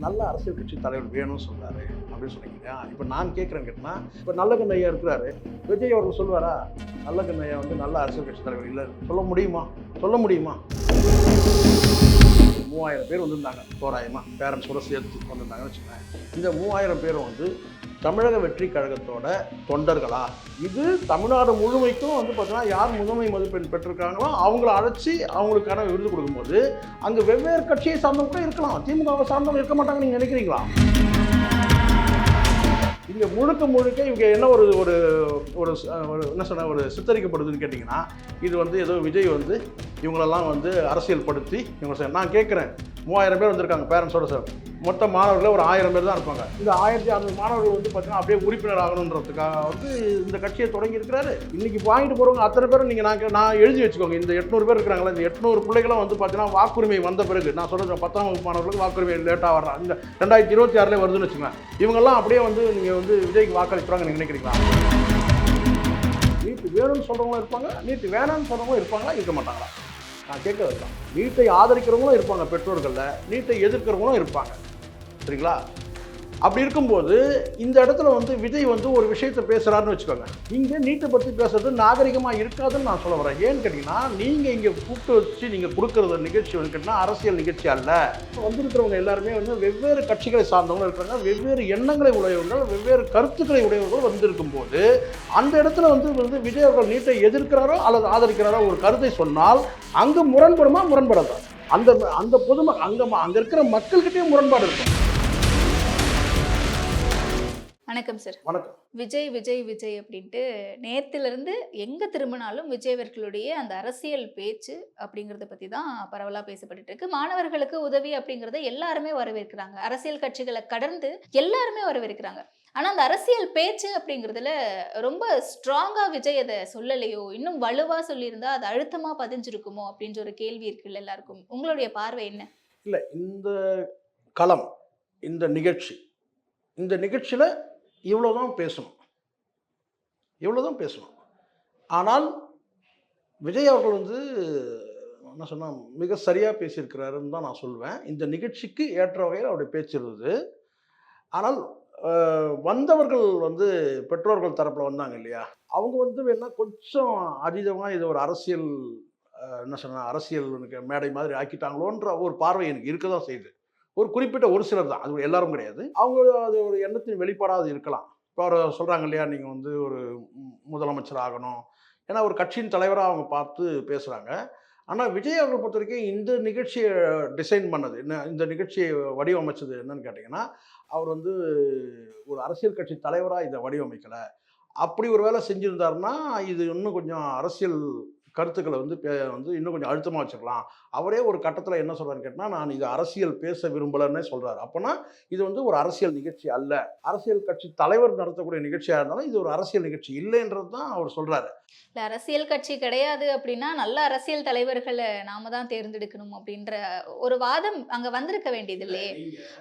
நல்ல அரசியல் கட்சி தலைவர் வேணும்னு சொல்றாரு அப்படின்னு சொன்னீங்க இப்போ நான் கேட்குறேன்னு கேட்டினா இப்போ நல்ல கண்ணையா இருக்கிறாரு. விஜய் அவர்கள் சொல்லுவாரா நல்ல கண்ணையா வந்து நல்ல அரசியல் கட்சி தலைவர் இல்லை. சொல்ல முடியுமா? சொல்ல முடியுமா? மூவாயிரம் பேர் வந்திருந்தாங்க தோராயமாக பேரண்ட்ஸோட சேர்த்து வந்திருந்தாங்கன்னு வச்சுக்கோங்க. இந்த மூவாயிரம் பேரும் வந்து தமிழக வெற்றி கழகத்தோட தொண்டர்களா? இது தமிழ்நாடு முழுமைக்கும் வந்து பார்த்தீங்கன்னா யார் முதன்மை மதிப்பெண் பெற்றிருக்காங்களோ அவங்கள அழைச்சி அவங்களுக்கான விருது கொடுக்கும்போது அங்கே வெவ்வேறு கட்சியை சார்ந்தவங்க கூட இருக்கலாம். திமுகவை சார்ந்தவங்க இருக்க மாட்டாங்கன்னு நீங்கள் நினைக்கிறீங்களா? இங்கே முழுக்க முழுக்க இவங்க என்ன ஒரு ஒரு ஒரு என்ன சொன்ன ஒரு சித்தரிக்கப்படுதுன்னு கேட்டிங்கன்னா இது வந்து ஏதோ விஜய் வந்து இவங்களெல்லாம் வந்து அரசியல் படுத்தி இவங்க நான் கேட்குறேன் மூவாயிரம் பேர் வந்திருக்காங்க பேரண்ட்ஸோட சார் மொத்த மாணவர்கள் ஒரு ஆயிரம் பேர் தான் இருப்பாங்க. இந்த ஆயிரத்தி அறுநூறு மாணவர்கள் வந்து பார்த்தீங்கன்னா அப்படியே உறுப்பினர் ஆகணுன்றதுக்காக வந்து இந்த கட்சியை தொடங்கி இருக்கிறாரு. இன்னைக்கு வாங்கிட்டு போகிறவங்க அத்தனை பேரும் நீங்கள் நான் நான் எழுதி வச்சுக்கோங்க. இந்த எட்நூறு பேர் இருக்கிறாங்களா இந்த எட்நூறு பிள்ளைகளும் வந்து பார்த்தீங்கன்னா வாக்குரிமை வந்த பிறகு நான் சொல்கிறேன் பத்தாம் வகுப்பு மாணவர்களுக்கு வாக்குரிமை லேட்டாக வர்றாங்க இந்த ரெண்டாயிரத்தி இருபத்தி ஆறுலேயே வருதுன்னு வச்சுக்கோங்க இவங்கெல்லாம் அப்படியே வந்து நீங்கள் வந்து விஜய்க்கு வாக்களிப்பாங்க நீங்கள் நினைக்கிறீங்களா? நீட்டு வேணும்னு சொல்கிறவங்களும் இருப்பாங்க நீட்டு வேணாம்னு சொல்கிறவங்களும் இருப்பாங்களா இருக்க மாட்டாங்களா? நான் கேட்கறது தான் நீட்டை ஆதரிக்கிறவங்களும் இருப்பாங்க பெற்றோர்களில் நீட்டை எதிர்க்கிறவங்களும் இருப்பாங்க. சரிங்களா அப்படி இருக்கும்போது இந்த இடத்துல வந்து விஜய் வந்து ஒரு விஷயத்தை பேசுகிறாருன்னு வச்சுக்கோங்க. இங்கே நீட்டை பற்றி பேசுறது நாகரிகமாக இருக்காதுன்னு நான் சொல்ல வரேன். ஏன்னு கேட்டிங்கன்னா நீங்கள் இங்கே கூப்பிட்டு வச்சு நீங்கள் கொடுக்குறது நிகழ்ச்சி வந்து கேட்டிங்கன்னா அரசியல் நிகழ்ச்சி அல்ல. வந்திருக்கிறவங்க எல்லாருமே வந்து வெவ்வேறு கட்சிகளை சார்ந்தவங்க இருக்காங்க. வெவ்வேறு எண்ணங்களை உடையவர்கள் வெவ்வேறு கருத்துக்களை உடையவர்கள் வந்திருக்கும் போது அந்த இடத்துல வந்து வந்து விஜய் அவர்கள் நீட்டை எதிர்க்கிறாரோ அல்லது ஆதரிக்கிறாரோ ஒரு கருத்தை சொன்னால் அங்கு முரண்படுமா? முரண்படாதா? அந்த அந்த பொதுமக்கள் அங்கே அங்கே இருக்கிற மக்கள்கிட்டயே முரண்பாடு இருக்கும். வணக்கம் சார். வணக்கம். விஜய் விஜய் விஜய் அப்படின்ட்டு நேத்துல இருந்து எங்க திரும்பினாலும் விஜய் அவர்களுடைய அந்த அரசியல் பேச்சு அப்படிங்கறத பத்தி தான் பரவலா பேசப்பட்டுட்டு இருக்கு மாணவர்களுக்கு உதவி அப்படிங்கறத எல்லாருமே வரவேற்கிறாங்க. அரசியல் கட்சிகளை கடந்து எல்லாருமே வரவேற்கிறாங்க. ஆனா அந்த அரசியல் பேச்சு அப்படிங்கறதுல ரொம்ப ஸ்ட்ராங்கா விஜய் அதை சொல்லலையோ? இன்னும் வலுவா சொல்லியிருந்தா அது அழுத்தமா பதிஞ்சிருக்குமோ? அப்படின்ற ஒரு கேள்வி இருக்குல்ல எல்லாருக்கும். உங்களுடைய பார்வை என்ன? இல்லை இந்த களம் இந்த நிகழ்ச்சி இந்த நிகழ்ச்சியில் இவ்வளோ தான் பேசணும். இவ்வளோ தான் பேசணும். ஆனால் விஜய் அவர்கள் வந்து என்ன சொன்னால் மிக சரியாக பேசியிருக்கிறாருன்னு தான் நான் சொல்வேன். இந்த நிகழ்ச்சிக்கு ஏற்ற வகையில் அவருடைய பேச்சு இருந்தது. ஆனால் வந்தவர்கள் வந்து பெற்றோர்கள் தரப்பில் வந்தாங்க இல்லையா? அவங்க வந்து வேணா கொஞ்சம் அதீதமாக இது ஒரு அரசியல் என்ன சொன்ன அரசியல் மேடை மாதிரி ஆக்கிட்டாங்களோன்ற ஒரு பார்வை எனக்கு இருக்க தான் செய்யுது. ஒரு குறிப்பிட்ட ஒரு சிலர் தான். அது எல்லாரும் கிடையாது. அவங்க அது ஒரு எண்ணத்தின் வெளிப்பாடாக அது இருக்கலாம். இப்போ அவர் சொல்கிறாங்க இல்லையா நீங்கள் வந்து ஒரு முதலமைச்சர் ஆகணும். ஏன்னா ஒரு கட்சியின் தலைவராக அவங்க பார்த்து பேசுகிறாங்க ஆனால் விஜய் அவர்களை பொறுத்த வரைக்கும் இந்த நிகழ்ச்சியை டிசைன் பண்ணது என்ன இந்த நிகழ்ச்சியை வடிவமைச்சது என்னன்னு கேட்டிங்கன்னா அவர் வந்து ஒரு அரசியல் கட்சி தலைவராக இதை வடிவமைக்கலை. அப்படி ஒரு வேலை செஞ்சுருந்தாருன்னா இது இன்னும் கொஞ்சம் அரசியல் கருத்துக்களை வந்து பே- வந்து இன்னும் கொஞ்சம் அழுத்தமாக வச்சுக்கலாம். அவரே ஒரு கட்டத்தில் என்ன சொல்றாருன்னு கேட்டால் நான் இது அரசியல் பேச விரும்பலன்னே சொல்றாரு. அப்போனா இது வந்து ஒரு அரசியல் நிகழ்ச்சி அல்ல. அரசியல் கட்சி தலைவர் நடத்தக்கூடிய நிகழ்ச்சியாக இருந்தாலும் இது ஒரு அரசியல் நிகழ்ச்சி இல்லைன்றது தான் அவர் சொல்றாரு. இல்ல அரசியல் கட்சி கிடையாது அப்படின்னா நல்ல அரசியல் தலைவர்களை நாம தான் தேர்ந்தெடுக்கணும் அப்படின்ற ஒரு வாதம் அங்க வந்திருக்க வேண்டியது இல்லையே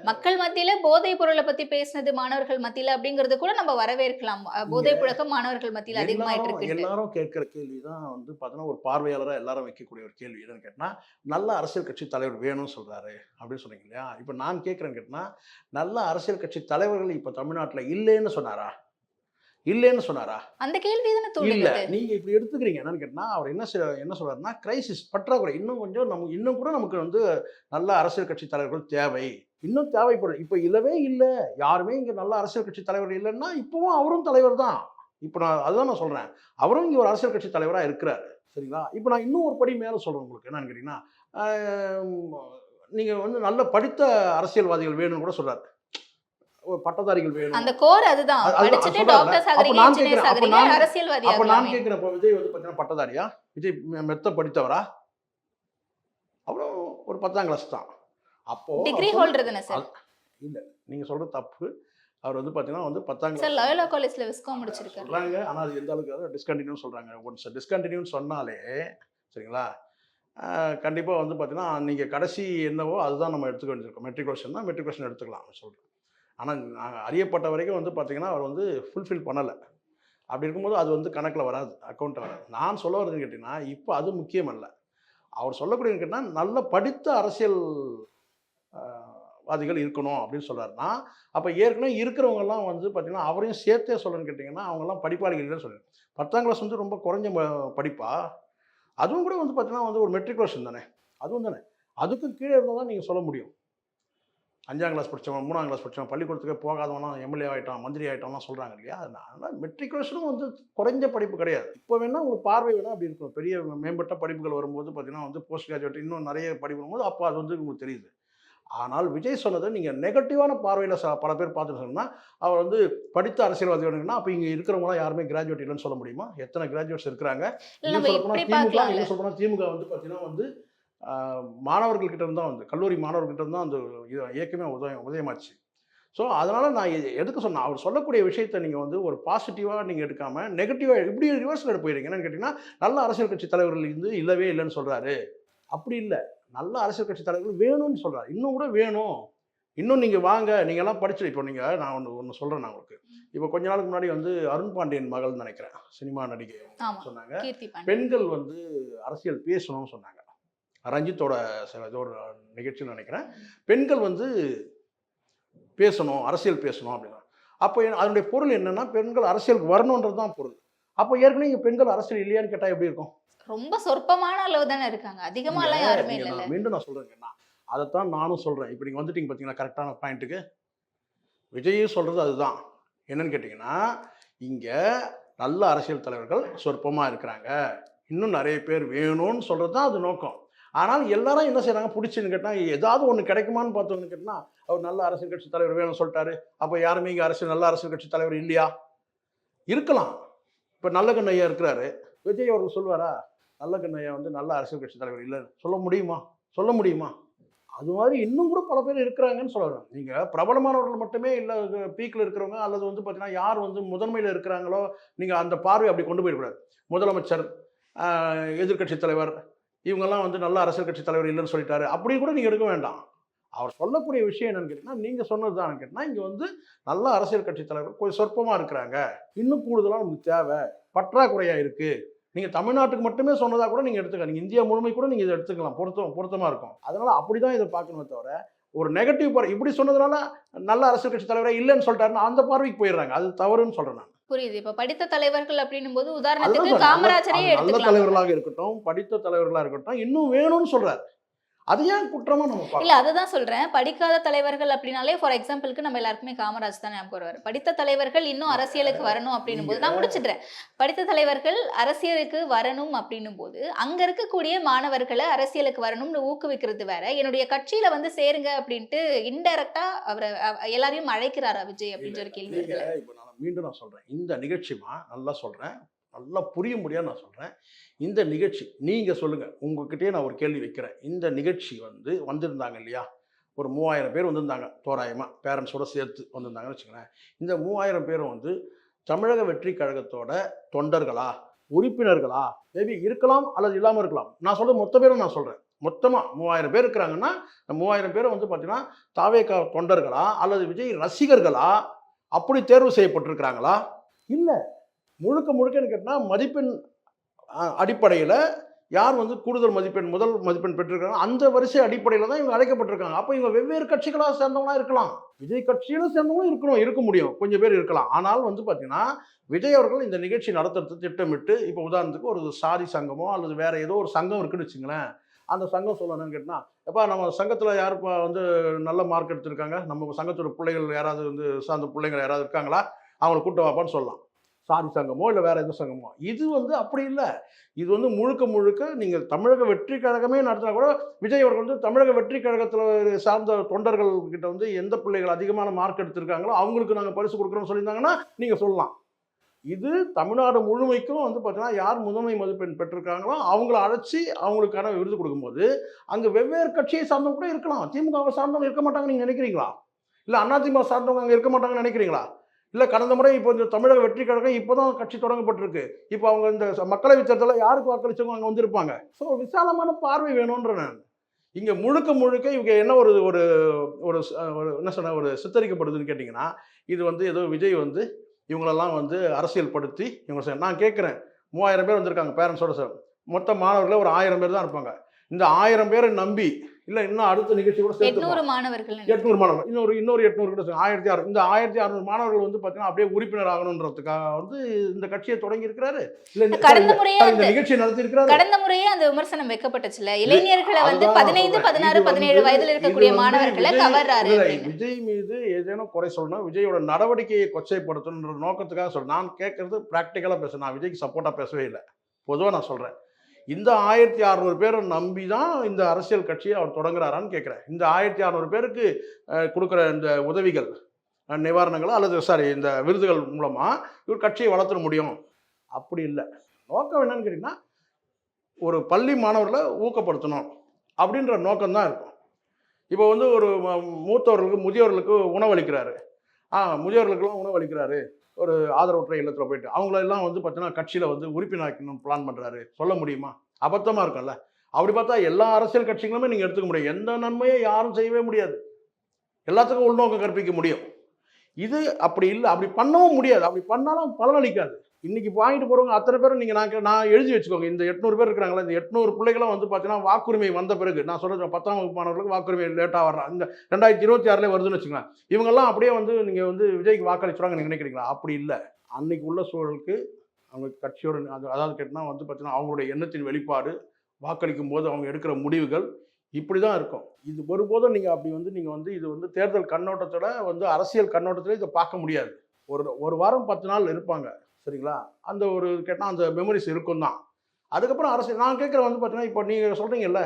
மக்கள் மத்தியில போதைப் பொருளை பத்தி பேசினது மாணவர்கள் மத்தியில அப்படிங்கறது கூட நம்ம வரவேற்கலாம். போதைப் புழக்கம் மாணவர்கள் மத்தியில அதிகமாயிட்டு எல்லாரும் இருக்கு. எல்லாரும் கேட்கிற கேள்வி தான் வந்து பார்த்தீங்கன்னா ஒரு பார்வையாளராக எல்லாரும் வைக்கக்கூடிய ஒரு கேள்வி. என்னன்னு கேட்டால் நல்ல அரசியல் கட்சி தலைவர் வேணும்னு சொல்றாரு அப்படின்னு சொன்னீங்க இல்லையா? இப்போ நான் கேட்குறேன்னு கேட்டால் நல்ல அரசியல் கட்சி தலைவர்கள் இப்போ தமிழ்நாட்டில் இல்லைன்னு சொன்னாரா? இல்லைன்னு சொன்னாரா? அந்த கேள்வி தானே இல்ல. நீங்க இப்படி எடுத்துக்கிறீங்க. என்னன்னு கேட்டா அவர் என்ன என்ன சொல்றாருன்னா கிரைசிஸ் பற்றாக்குறை. இன்னும் கொஞ்சம் நமக்கு இன்னும் கூட நமக்கு வந்து நல்ல அரசியல் கட்சி தலைவர்கள் தேவை. இன்னும் தேவைப்படும். இப்போ இல்லவே இல்லை. யாருமே இங்க நல்ல அரசியல் கட்சி தலைவர் இல்லைன்னா இப்பவும் அவரும் தலைவர் தான். இப்போ நான் அதுதான் நான் சொல்றேன். அவரும் இங்க ஒரு அரசியல் கட்சி தலைவராக இருக்கிறாரு. சரிங்களா? இப்போ நான் இன்னும் ஒரு படி மேலே சொல்றேன் உங்களுக்கு. என்னன்னு கேட்டீங்கன்னா ஆம், நீங்க வந்து நல்ல படித்த அரசியல்வாதிகள் வேணும்னு கூட சொல்றாரு. ஒரு பட்டதாரிகள் வேணும். அந்த கோர் அதுதான். அது- அது படிச்சுட்டு கேக்குறேன், அரசியல்வாதி அப்ப நான் இப்போ விஜய் வந்து பார்த்தீங்கன்னா பட்டதாரியா? விஜய் மெத்த படித்தவரா? அப்புறம் ஒரு பத்தாம் கிளாஸ் தான். அப்போ டிகிரி ஹோல்டர் தானே சார் சொல்ற- நீங்க சொல்றது தப்பு. அவர் வந்து பார்த்தீங்கன்னா வந்து பத்தாம் சார் லயோலா காலேஜ்ல விஸ்காம் முடிச்சிருக்காரு. சொல்றாங்க ஆனால் அது எந்த அளவுக்கு டிஸ்கண்டினியூ சொல்றாங்க. ஒன்ஸ் டிஸ்கண்டினியூன்னு சொன்னாலே சரிங்களா? கண்டிப்பாக வந்து பார்த்தீங்கன்னா நீங்கள் கடைசி என்னவோ அதுதான் நம்ம எடுத்துக்க வேண்டியிருக்கோம். மெட்ரிகுலேஷன் தான் மெட்ரிகுலேஷன் எடுத்துக்கலாம் சொல்கிறேன் ஆனால் நாங்கள் அறியப்பட்ட வரைக்கும் வந்து பார்த்தீங்கன்னா அவர் வந்து ஃபுல்ஃபில் பண்ணலை. அப்படி இருக்கும்போது அது வந்து கணக்கில் வராது அக்கௌண்ட்டில் வராது. நான் சொல்ல வரதுன்னு கேட்டிங்கன்னா இப்போ அது முக்கியம் அல்ல அவர் சொல்லக்கூடிய கேட்டால் நல்ல படித்த அரசியல் வாதிகள் இருக்கணும் அப்படின்னு சொல்கிறாருன்னா அப்போ ஏற்கனவே இருக்கிறவங்கலாம் வந்து பார்த்திங்கன்னா அவரையும் சேர்த்தே சொல்லணும்னு கேட்டிங்கன்னா அவங்கெல்லாம் படிப்பாளிகள் சொல்லுங்க பத்தாம் கிளாஸ் வந்து ரொம்ப குறைஞ்ச படிப்பா? அதுவும் கூட வந்து பார்த்திங்கன்னா வந்து ஒரு மெட்ரிகுலேஷன் தானே? அதுவும் தானே? அதுக்கும் கீழே இருந்தால் தான் நீங்கள் சொல்ல முடியும். அஞ்சாம் கிளாஸ் படித்தவன் மூணாம் கிளாஸ் படித்தவன் பள்ளிக்கூடத்துக்கே போகாதவனா எம்எல்ஏ ஆகிட்டான் மந்திரி ஆகிட்டான்லாம் சொல்கிறாங்க இல்லையா? அதனால் மெட்ரிகுலேஷனும் வந்து குறைஞ்ச படிப்பு கிடையாது. இப்போ வேணால் ஒரு பார்வை வேணால் அப்படி இருக்கும். பெரிய மேம்பட்ட படிப்புகள் வரும்போது பார்த்தீங்கன்னா வந்து போஸ்ட் கிராஜுவேட் இன்னும் நிறைய படிப்பு வரும்போது அப்போ அது வந்து உங்களுக்கு தெரியுது. ஆனால் விஜய் சொன்னதை நீங்கள் நெகட்டிவான பார்வையில் ச பல பேர் பார்த்துட்டு சொன்னால் அவர் வந்து படித்த அரசியல்வாதி வேணுங்கன்னா அப்போ இங்கே இருக்கிறவங்களாம் யாருமே கிராஜுவேட் இல்லைன்னு சொல்ல முடியுமா? எத்தனை கிராஜுவேட்ஸ் இருக்கிறாங்க? திமுக இன்னும் சொல்லப்போனா திமுக வந்து பார்த்தீங்கன்னா வந்து மாணவர்கள்கிட்ட இருந்து தான் வந்து கல்லூரி மாணவர்கள்கிட்ட இருந்து தான் அந்த இது இயக்கமே உதயம் உதயமாச்சு. ஸோ அதனால் நான் எதுக்கு சொன்னேன்? அவர் சொல்லக்கூடிய விஷயத்தை நீங்கள் வந்து ஒரு பாசிட்டிவாக நீங்கள் எடுக்காமல் நெகட்டிவாக இப்படி ரிவர்ஸில் என்னன்னு கேட்டிங்கன்னா நல்ல அரசியல் கட்சி தலைவர்கள் இருந்து இல்லவே இல்லைன்னு சொல்கிறாரு அப்படி இல்லை. நல்ல அரசியல் கட்சி தலைவர்கள் வேணும்னு சொல்கிறார் இன்னும் கூட வேணும். இன்னும் நீங்கள் வாங்க. நீங்கள்லாம் படிச்சு இப்போ நீங்கள் நான் ஒன்று ஒன்று சொல்கிறேன் நான் உங்களுக்கு. இப்போ கொஞ்ச நாளுக்கு முன்னாடி வந்து அருண் பாண்டியன் மகள்னு நினைக்கிறேன். சினிமா நடிகை சொன்னாங்க. பெண்கள் வந்து அரசியல் பேசணும்னு சொன்னாங்க. ரஞ்சித்தோட சில ஏதோ ஒரு நிகழ்ச்சியில் நினைக்கிறேன். பெண்கள் வந்து பேசணும் அரசியல் பேசணும் அப்படின்னா. அப்போ அதனுடைய பொருள் என்னன்னா பெண்கள் அரசியலுக்கு வரணுன்றது தான் பொருள். அப்போ ஏற்கனவே இங்கே பெண்கள் அரசியல் இல்லையான்னு கேட்டால் எப்படி இருக்கும்? ரொம்ப சொற்பமான அளவு தானே இருக்காங்க. அதிகமா எல்லாம் யாருமே இல்ல மீண்டும் நான் சொல்கிறேங்க நான் அதைத்தான் நானும் சொல்கிறேன் இப்போ நீங்கள் வந்துட்டீங்க பார்த்தீங்கன்னா கரெக்டான பாயிண்ட்டுக்கு விஜயும் சொல்கிறது அதுதான். என்னன்னு கேட்டிங்கன்னா இங்கே நல்ல அரசியல் தலைவர்கள் சொற்பமாக இருக்கிறாங்க. இன்னும் நிறைய பேர் வேணும்னு சொல்கிறது தான் அது நோக்கம். ஆனால் எல்லாரும் என்ன செய்கிறாங்க பிடிச்சுன்னு கேட்டால் ஏதாவது ஒன்று கிடைக்குமான்னு பார்த்தோன்னு கேட்டால் அவர் நல்ல அரசியல் கட்சி தலைவர் வேணும்னு சொல்லிட்டாரு. அப்போ யாருமே இங்கே அரசியல் நல்ல அரசியல் கட்சி தலைவர் இல்லையா? இருக்கலாம். இப்போ நல்ல கண்ணையா இருக்கிறாரு. விஜய் அவர்கள் சொல்வாரா நல்ல கண்ணையா வந்து நல்ல அரசியல் கட்சி தலைவர் இல்லைன்னு சொல்ல முடியுமா? சொல்ல முடியுமா? அது மாதிரி இன்னும் கூட பல பேர் இருக்கிறாங்கன்னு சொல்லலாம். நீங்கள் பிரபலமானவர்கள் மட்டுமே இல்லை பீக்கில் இருக்கிறவங்க அல்லது வந்து பார்த்தீங்கன்னா யார் வந்து முதன்மையில் இருக்கிறாங்களோ நீங்கள் அந்த பார்வை அப்படி கொண்டு போயிடக்கூடாது. முதலமைச்சர் எதிர்கட்சி தலைவர் இவங்கெல்லாம் வந்து நல்ல அரசியல் கட்சி தலைவர் இல்லைன்னு சொல்லிட்டாரு. அப்படி கூட நீங்கள் எடுக்க வேண்டாம். அவர் சொல்லக்கூடிய விஷயம் என்னன்னு கேட்டிங்கன்னா நீங்கள் சொன்னது தான் கேட்டிங்கன்னா இங்கே வந்து நல்ல அரசியல் கட்சி தலைவர் கொஞ்சம் சொற்பமாக இருக்கிறாங்க. இன்னும் கூடுதலாக நமக்கு தேவை. பற்றாக்குறையாக இருக்குது நீங்கள் தமிழ்நாட்டுக்கு மட்டுமே சொன்னதாக கூட நீங்கள் எடுத்துக்கலாம். நீங்கள் இந்தியா முழுமை கூட நீங்கள் இதை எடுத்துக்கலாம். பொருத்தம் பொருத்தமாக இருக்கும். அதனால் அப்படி தான் இதை பார்க்கணுமே தவிர ஒரு நெகட்டிவ் பார்வை இப்படி சொன்னதுனால நல்ல அரசியல் கட்சி தலைவரே இல்லைன்னு சொல்லிட்டாருன்னா அந்த பார்வைக்கு போயிடுறாங்க. அது தவறுன்னு சொல்கிறேன் நான். புரியுது. இப்ப படித்த தலைவர்கள் அப்படின்னும் போது உதாரணத்துக்கு. காமராஜரே நல்ல- தலைவர்களாக இருக்கட்டும் படித்த தலைவர்களாக இருக்கட்டும் இன்னும் வேணும்னு சொல்றாரு. அது ஏன் குற்றமா நம்ம இல்ல அதுதான் சொல்றேன். படிக்காத தலைவர்கள் அப்படின்னாலே ஃபார் எக்ஸாம்பிளுக்கு நம்ம எல்லாருக்குமே காமராஜ் தான் ஞாபகம் வருவார் படித்த தலைவர்கள் இன்னும் அரசியலுக்கு வரணும் அப்படின்னும் போது நான் முடிச்சிடுறேன் படித்த தலைவர்கள் அரசியலுக்கு வரணும் அப்படின்னும் போது அங்க இருக்கக்கூடிய மாணவர்களை அரசியலுக்கு வரணும்னு ஊக்குவிக்கிறது வேற. என்னுடைய கட்சியில வந்து சேருங்க அப்படின்ட்டு இன்டைரக்டா அவரை அவ- எல்லாரையும் அழைக்கிறாரா விஜய் அப்படின்ற ஒரு கேள்வி மீண்டும் நான் சொல்றேன். இந்த நிகழ்ச்சிமா நல்லா சொல்றேன். நல்லா புரிய முடியாது நான் சொல்கிறேன் இந்த நிகழ்ச்சி நீங்கள் சொல்லுங்கள் உங்ககிட்டயே நான் ஒரு கேள்வி வைக்கிறேன். இந்த நிகழ்ச்சி வந்து வந்திருந்தாங்க இல்லையா? ஒரு மூவாயிரம் பேர் வந்திருந்தாங்க. தோராயமாக பேரண்ட்ஸோட சேர்த்து வந்திருந்தாங்கன்னு வச்சுக்கோங்களேன். இந்த மூவாயிரம் பேரும் வந்து தமிழக வெற்றி கழகத்தோட தொண்டர்களா? உறுப்பினர்களா? மேபி இருக்கலாம் அல்லது இல்லாமல் இருக்கலாம். நான் சொல்கிற மொத்த பேரும் நான் சொல்கிறேன் மொத்தமாக மூவாயிரம் பேர் இருக்கிறாங்கன்னா இந்த மூவாயிரம் பேரை வந்து பார்த்தீங்கன்னா தாவேக்கா தொண்டர்களா அல்லது விஜய் ரசிகர்களா? அப்படி தேர்வு செய்யப்பட்டிருக்கிறாங்களா? இல்லை. முழுக்க முழுக்கன்னு கேட்டால் மதிப்பெண் அடிப்படையில் யார் வந்து கூடுதல் மதிப்பெண் முதல் மதிப்பெண் பெற்றிருக்காங்க அந்த வரிசை அடிப்படையில் தான் இவங்க அழைக்கப்பட்டிருக்காங்க. அப்போ இவங்க வெவ்வேறு கட்சிகளாக சேர்ந்தவங்களா இருக்கலாம். விஜய் கட்சியிலும் சேர்ந்தவங்களும் இருக்கணும் இருக்க முடியும். கொஞ்சம் பேர் இருக்கலாம். ஆனால் வந்து பார்த்தீங்கன்னா விஜய் அவர்கள் இந்த நிகழ்ச்சி நடத்துறது திட்டமிட்டு இப்போ உதாரணத்துக்கு ஒரு சாதி சங்கமோ அல்லது வேற ஏதோ ஒரு சங்கம் இருக்குன்னு வச்சுங்களேன் அந்த சங்கம் சொல்லணும்னு கேட்டால் எப்பா நம்ம சங்கத்தில் யார் இப்போ வந்து நல்ல மார்க் எடுத்திருக்காங்க? நம்ம சங்கத்தோட பிள்ளைகள் யாராவது வந்து சார்ந்த பிள்ளைங்கள் யாராவது இருக்காங்களா? அவங்கள கூட்ட வாப்பான்னு சொல்லலாம். சாதி சங்கமோ இல்லை வேறு எதுவும் சங்கமோ. இது வந்து அப்படி இல்லை. இது வந்து முழுக்க முழுக்க நீங்கள் தமிழக வெற்றி கழகமே நடத்தினா கூட விஜய் அவர்கள் வந்து தமிழக வெற்றி கழகத்தில் சார்ந்த தொண்டர்கள் கிட்ட வந்து எந்த பிள்ளைகள் அதிகமான மார்க் எடுத்திருக்காங்களோ அவங்களுக்கு நாங்கள் பரிசு கொடுக்குறோம்னு சொல்லியிருந்தாங்கன்னா நீங்கள் சொல்லலாம். இது தமிழ்நாடு முழுமைக்கும் வந்து பார்த்தீங்கன்னா யார் முதன்மை மதிப்பெண் பெற்றிருக்காங்களோ அவங்கள அழைச்சி அவங்களுக்கான விருது கொடுக்கும்போது அங்கே வெவ்வேறு கட்சியை சார்ந்தவங்க கூட இருக்கலாம். திமுகவை சார்ந்தவங்க இருக்க மாட்டாங்கன்னு நீங்கள் நினைக்கிறீங்களா? இல்லை அதிமுக சார்ந்தவங்க அங்கே இருக்க மாட்டாங்கன்னு நினைக்கிறீங்களா? இல்லை கடந்த முறை இப்போ இந்த தமிழக வெற்றி கழகம் இப்போ தான் கட்சி தொடங்கப்பட்டிருக்கு. இப்போ அவங்க இந்த ச- தேர்தலில் யாருக்கு வாக்களிச்சவங்க அங்கே வந்திருப்பாங்க? ஸோ விசாலமான பார்வை வேணுன்ற நான். இங்கே முழுக்க முழுக்க இவங்க என்ன ஒரு ஒரு ஒரு என்ன சொன்ன ஒரு சித்தரிக்கப்படுதுன்னு கேட்டிங்கன்னா இது வந்து ஏதோ விஜய் வந்து இவங்களெல்லாம் வந்து அரசியல் படுத்தி இவங்க நான் கேட்குறேன். மூவாயிரம் பேர் வந்திருக்காங்க பேரண்ட்ஸோட சார் மொத்த மாணவர்களே ஒரு ஆயிரம் பேர் தான் இருப்பாங்க. இந்த ஆயிரம் பேரை நம்பி இல்லை இன்னும் அடுத்த நிகழ்ச்சி கூட சேர்த்து எட்நூறு மாணவர்கள் எட்நூறு மாணவர்கள். இன்னொரு இன்னொரு எட்நூறு கூட ஆயிரத்தி அறுநூறு இந்த ஆயிரத்தி அறுநூறு மாணவர்கள் வந்து பார்த்தீங்கன்னா அப்படியே உறுப்பினர் ஆகணுன்றதுக்காக வந்து இந்த கட்சியை தொடங்கி இருக்கிறாரு. இல்லை கடந்த முறையே இந்த அந்த நிகழ்ச்சியை நடத்தி இருக்கிறாரு. கடந்த முறையே அந்த விமர்சனம் வைக்கப்பட்டுச்சுல இளைஞர்களை வந்து பதினைந்து. பதினாறு பதினேழு வயதுல இருக்கக்கூடிய மாணவர்களை கவர்றாரு. விஜய் மீது ஏதேனும் குறை சொல்லணும். விஜயோட நடவடிக்கையை கொச்சைப்படுத்தணுன்ற நோக்கத்துக்காக சொல்றேன். நான் கேட்கறது ப்ராக்டிக்கலாக பேசுறேன் நான் விஜய்க்கு சப்போர்ட்டாக பேசவே இல்லை. பொதுவாக நான் சொல்றேன். இந்த ஆயிரத்தி அறநூறு பேரை நம்பி தான் இந்த அரசியல் கட்சியை அவர் தொடங்குறாரான்னு கேட்குறேன் இந்த ஆயிரத்தி அறநூறு பேருக்கு கொடுக்குற இந்த உதவிகள் நிவாரணங்களோ அல்லது சாரி இந்த விருதுகள் மூலமாக இவர் கட்சியை வளர்த்துட முடியும். அப்படி இல்லை. நோக்கம் என்னன்னு கேட்டிங்கன்னா ஒரு பள்ளி மாணவர்களை ஊக்கப்படுத்தணும் அப்படின்ற நோக்கம் தான் இருக்கும். இப்போ வந்து ஒரு மூத்தவர்களுக்கு முதியோர்களுக்கு உணவளிக்கிறாரு. ஆ முதியோர்களுக்கெல்லாம் உணவளிக்கிறாரு. ஒரு ஆதரவற்ற இல்லத்தில் போயிட்டு அவங்களெல்லாம் வந்து பார்த்தீங்கன்னா கட்சியில் வந்து உறுப்பினராக்கணும் பிளான் பண்ணுறாரு சொல்ல முடியுமா? அபத்தமாக இருக்கும்ல. அப்படி பார்த்தா எல்லா அரசியல் கட்சிகளுமே நீங்கள் எடுத்துக்க முடியும். எந்த நன்மையை யாரும் செய்யவே முடியாது. எல்லாத்துக்கும் உள்நோக்கம் கற்பிக்க முடியும். இது அப்படி இல்லை. அப்படி பண்ணவும் முடியாது. அப்படி பண்ணாலும் பலனளிக்காது. இன்னைக்கு வாங்கிட்டு போகிறவங்க அத்தனை பேரும் நீங்கள் நான் நான் எழுதி வச்சுக்கோங்க. இந்த எட்நூறு பேர் இருக்கிறாங்களா இந்த எட்நூறு பிள்ளைகளும் வந்து பார்த்தீங்கன்னா வாக்குரிமை வந்த பிறகு நான் சொல்கிறேன் பத்தாம் வகுப்பு மாணவர்களுக்கு வாக்குரிமை லேட்டாக வர்றான் இந்த ரெண்டாயிரத்தி இருபத்தி ஆறில் வருதுன்னு வச்சுக்கோங்க இவங்கெல்லாம் அப்படியே வந்து நீங்கள் வந்து விஜய்க்கு வாக்களிச்சுறாங்க நீங்கள் நினைக்கிறீங்களா? அப்படி இல்லை. அன்னைக்கு உள்ள சூழலுக்கு அவங்க கட்சியோட அது அதாவது கேட்டால் வந்து பார்த்தீங்கன்னா அவங்களுடைய எண்ணத்தின் வெளிப்பாடு வாக்களிக்கும் போது அவங்க எடுக்கிற முடிவுகள் இப்படி தான் இருக்கும். இது ஒருபோதும் நீங்கள் அப்படி வந்து நீங்கள் வந்து இது வந்து தேர்தல் கண்ணோட்டத்தோட வந்து அரசியல் கண்ணோட்டத்தில் இதை பார்க்க முடியாது. ஒரு ஒரு வாரம் பத்து நாள் இருப்பாங்க. சரிங்களா? அந்த ஒரு கேட்டால் அந்த மெமரிஸ் இருக்கும் தான் அதுக்கப்புறம் அரசியல் நான் கேட்குற வந்து பார்த்தீங்கன்னா இப்போ நீங்கள் சொல்கிறீங்கல்ல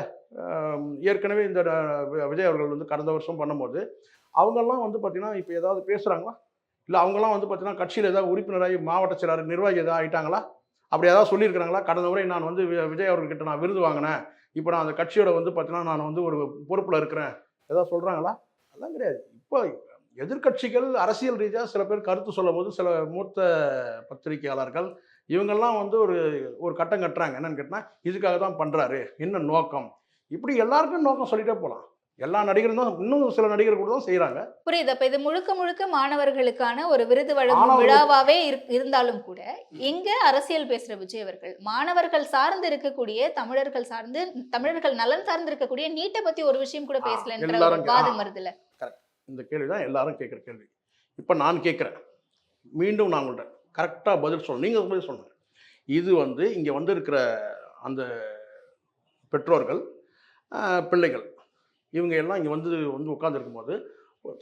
ஏற்கனவே இந்த விஜய் அவர்கள் வந்து கடந்த வருஷம் பண்ணும்போது அவங்கெல்லாம் வந்து பார்த்தீங்கன்னா இப்போ ஏதாவது பேசுகிறாங்களா இல்லை அவங்கெல்லாம் வந்து பார்த்தீங்கன்னா கட்சியில் ஏதாவது உறுப்பினராகி மாவட்ட செயலாளர் நிர்வாகி ஏதாவது ஆகிட்டாங்களா அப்படி ஏதாவது சொல்லியிருக்கிறாங்களா? கடந்த முறை நான் வந்து வி- விஜய் அவர்கிட்ட நான் விருது வாங்கினேன். இப்போ நான் அந்த கட்சியோட வந்து பார்த்தீங்கன்னா நான் வந்து ஒரு பொறுப்பில் இருக்கிறேன். ஏதாவது சொல்கிறாங்களா அதெல்லாம் கிடையாது. இப்போ எதிர்க்கட்சிகள் அரசியல் ரீதியாக சில பேர் கருத்து சொல்லும் போது சில மூத்த பத்திரிகையாளர்கள் இவங்கெல்லாம் வந்து ஒரு ஒரு கட்டம் கட்டுறாங்க. என்னன்னு கேட்டால் இதுக்காக தான் பண்ணுறாரு என்ன நோக்கம்? இப்படி எல்லாருக்கும் நோக்கம் சொல்லிட்டே போகலாம் எல்லா நடிகரும் தான் இன்னும் சில நடிகர் கூட தான் செய்கிறாங்க புரியுது. அப்ப இது முழுக்க முழுக்க மாணவர்களுக்கான ஒரு விருது வழங்கும் விழாவாவே இருந்தாலும் கூட எங்க அரசியல் பேசுற விஜய் அவர்கள்? மாணவர்கள் சார்ந்து இருக்கக்கூடிய தமிழர்கள் சார்ந்து தமிழர்கள் நலன் சார்ந்து இருக்கக்கூடிய நீட்டை பத்தி ஒரு விஷயம் கூட பேசலன்ற வாதம். வருதுல இந்த கேள்வி தான் எல்லாரும் கேட்குற கேள்வி. இப்போ நான் கேட்குறேன். மீண்டும் நான் உங்கள்கிட்ட கரெக்டாக பதில் சொல்லணும். நீங்கள் பதில் சொல்லுங்கள் இது வந்து இங்கே வந்து இருக்கிற அந்த பெற்றோர்கள் பிள்ளைகள் இவங்க எல்லாம் இங்கே வந்து வந்து உட்காந்துருக்கும் போது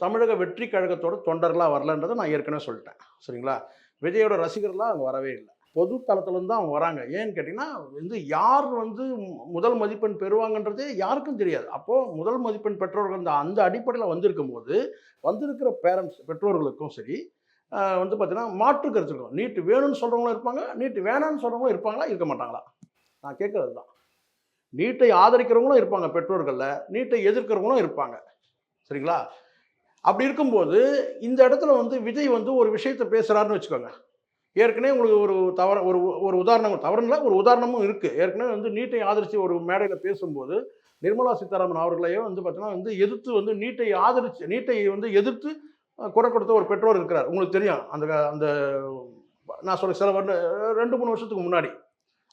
தமிழக வெற்றி கழகத்தோட தொண்டர்களாக வரலன்றதை நான் ஏற்கனவே சொல்லிட்டேன். சரிங்களா? விஜயோட ரசிகர்களாக அங்கே வரவே இல்லை. பொது தளத்துலேருந்து தான் அவங்க வராங்க. ஏன்னு கேட்டிங்கன்னா வந்து யார் வந்து முதல் மதிப்பெண் பெறுவாங்கன்றதே யாருக்கும் தெரியாது. அப்போது முதல் மதிப்பெண் பெற்றோர்கள் அந்த அந்த அடிப்படையில் வந்திருக்கும் போது வந்திருக்கிற பேரண்ட்ஸ் பெற்றோர்களுக்கும் சரி வந்து பார்த்தீங்கன்னா மாற்று கருத்து இருக்கும் நீட்டு வேணும்னு சொல்கிறவங்களும் இருப்பாங்க நீட்டு வேணாம்னு சொல்கிறவங்களும் இருப்பாங்களா இருக்க மாட்டாங்களா? நான் கேட்குறது தான் நீட்டை ஆதரிக்கிறவங்களும் இருப்பாங்க பெற்றோர்களில் நீட்டை எதிர்க்கிறவங்களும் இருப்பாங்க. சரிங்களா? அப்படி இருக்கும்போது இந்த இடத்துல வந்து விஜய் வந்து ஒரு விஷயத்தை பேசுகிறாருன்னு வச்சுக்கோங்க. ஏற்கனவே உங்களுக்கு ஒரு தவற ஒரு ஒரு உதாரணம் தவறுல ஒரு உதாரணமும் இருக்குது ஏற்கனவே வந்து நீட்டை ஆதரித்து ஒரு மேடையில் பேசும்போது நிர்மலா சீதாராமன் அவர்களையே வந்து பார்த்தீங்கன்னா வந்து எதிர்த்து வந்து நீட்டை ஆதரித்து நீட்டை வந்து எதிர்த்து குரல் கொடுத்த ஒரு பெற்றோர் இருக்கிறார். உங்களுக்கு தெரியும். அந்த அந்த நான் சொல்ல சில ரெண்டு மூணு வருஷத்துக்கு முன்னாடி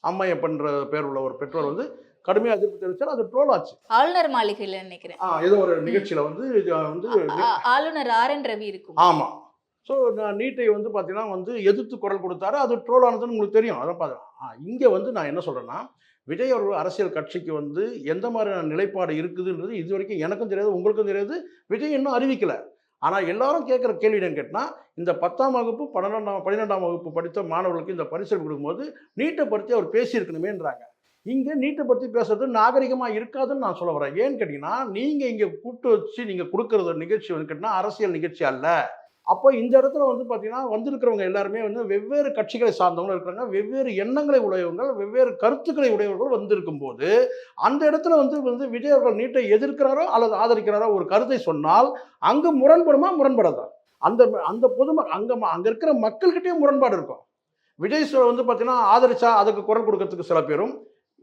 அம்மையப்பன்ற பேர் உள்ள ஒரு பெற்றோர் வந்து கடுமையாக எதிர்ப்பு தெரிவித்தார் அது ட்ரோல் ஆச்சு ஆளுநர் மாளிகையில நினைக்கிறேன். ஆ ஏதோ ஒரு நிகழ்ச்சியில் வந்து வந்து ஆளுநர் ஆர் என் ரவி இருக்கும். ஆமாம் ஸோ நான் நீட்டை வந்து பார்த்தீங்கன்னா வந்து எதிர்த்து குரல் கொடுத்தாரு. அது ட்ரோல் ஆனதுன்னு உங்களுக்கு தெரியும். அதான் பார்த்து இங்கே வந்து நான் என்ன சொல்கிறேன்னா விஜய் அவர்கள் அரசியல் கட்சிக்கு வந்து எந்த மாதிரியான நிலைப்பாடு இருக்குதுன்றது இது வரைக்கும் எனக்கும் தெரியாது உங்களுக்கும் தெரியாது. விஜய் இன்னும் அறிவிக்கலை. ஆனால் எல்லாரும் கேட்குற கேள்வி என்னன்னு கேட்டால் இந்த பத்தாம் வகுப்பு பன்னெண்டாம் பன்னிரெண்டாம் வகுப்பு படித்த மாணவர்களுக்கு இந்த பரிசு கொடுக்கும்போது நீட்டை பற்றி அவர் பேசியிருக்கணுமேன்றாங்க. இங்கே நீட்டை பற்றி பேசுறது நாகரிகமாக இருக்காதுன்னு நான் சொல்ல வரேன். ஏன்னு கேட்டிங்கன்னா நீங்கள் இங்கே கூட்டு வச்சு நீங்கள் கொடுக்குறது நிகழ்ச்சி வந்து கேட்டிங்கன்னா அரசியல் நிகழ்ச்சி அல்ல. அப்போ இந்த இடத்துல வந்து பார்த்தீங்கன்னா வந்திருக்கிறவங்க எல்லாருமே வந்து வெவ்வேறு கட்சிகளை சார்ந்தவங்களும் இருக்கிறாங்க. வெவ்வேறு எண்ணங்களை உடையவங்க வெவ்வேறு கருத்துக்களை உடையவர்கள் வந்திருக்கும் போது அந்த இடத்துல வந்து வந்து விஜய் அவர்கள் நீட்டை எதிர்க்கிறாரோ அல்லது ஆதரிக்கிறாரோ ஒரு கருத்தை சொன்னால் அங்கே முரண்படுமா? முரண்படாதா? அந்த அந்த பொதும அங்கே அங்கே இருக்கிற மக்கள்கிட்டயும் முரண்பாடு இருக்கும். விஜய் வந்து பார்த்தீங்கன்னா ஆதரிச்சா அதுக்கு குரல் கொடுக்கறதுக்கு சில பேரும்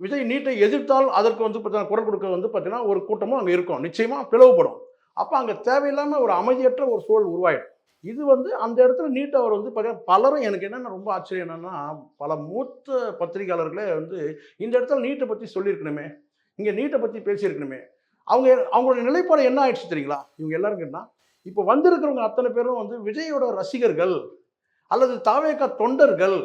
விஜய் நீட்டை எதிர்த்தால் அதற்கு வந்து பார்த்தீங்கன்னா குரல் கொடுக்க வந்து பார்த்தீங்கன்னா ஒரு கூட்டமும் அங்கே இருக்கும். நிச்சயமாக பிளவுபடும். அப்போ அங்கே தேவையில்லாமல் ஒரு அமைதியற்ற ஒரு சூழல் உருவாயிடும். இது வந்து அந்த இடத்துல நீட் அவர் வந்து பார்த்தீங்கன்னா பலரும் எனக்கு என்னென்ன ரொம்ப ஆச்சரியம் என்னென்னா பல மூத்த பத்திரிகையாளர்களே வந்து இந்த இடத்துல நீட்டை பற்றி சொல்லியிருக்கணுமே இங்கே நீட்டை பற்றி பேசியிருக்கணுமே. அவங்க அவங்களோட நிலைப்பாடு என்ன ஆயிடுச்சு தெரியுங்களா? இவங்க எல்லாரும் கேட்டா இப்போ வந்திருக்கிறவங்க அத்தனை பேரும் வந்து விஜயோட ரசிகர்கள் அல்லது தாவேக்கா தொண்டர்கள்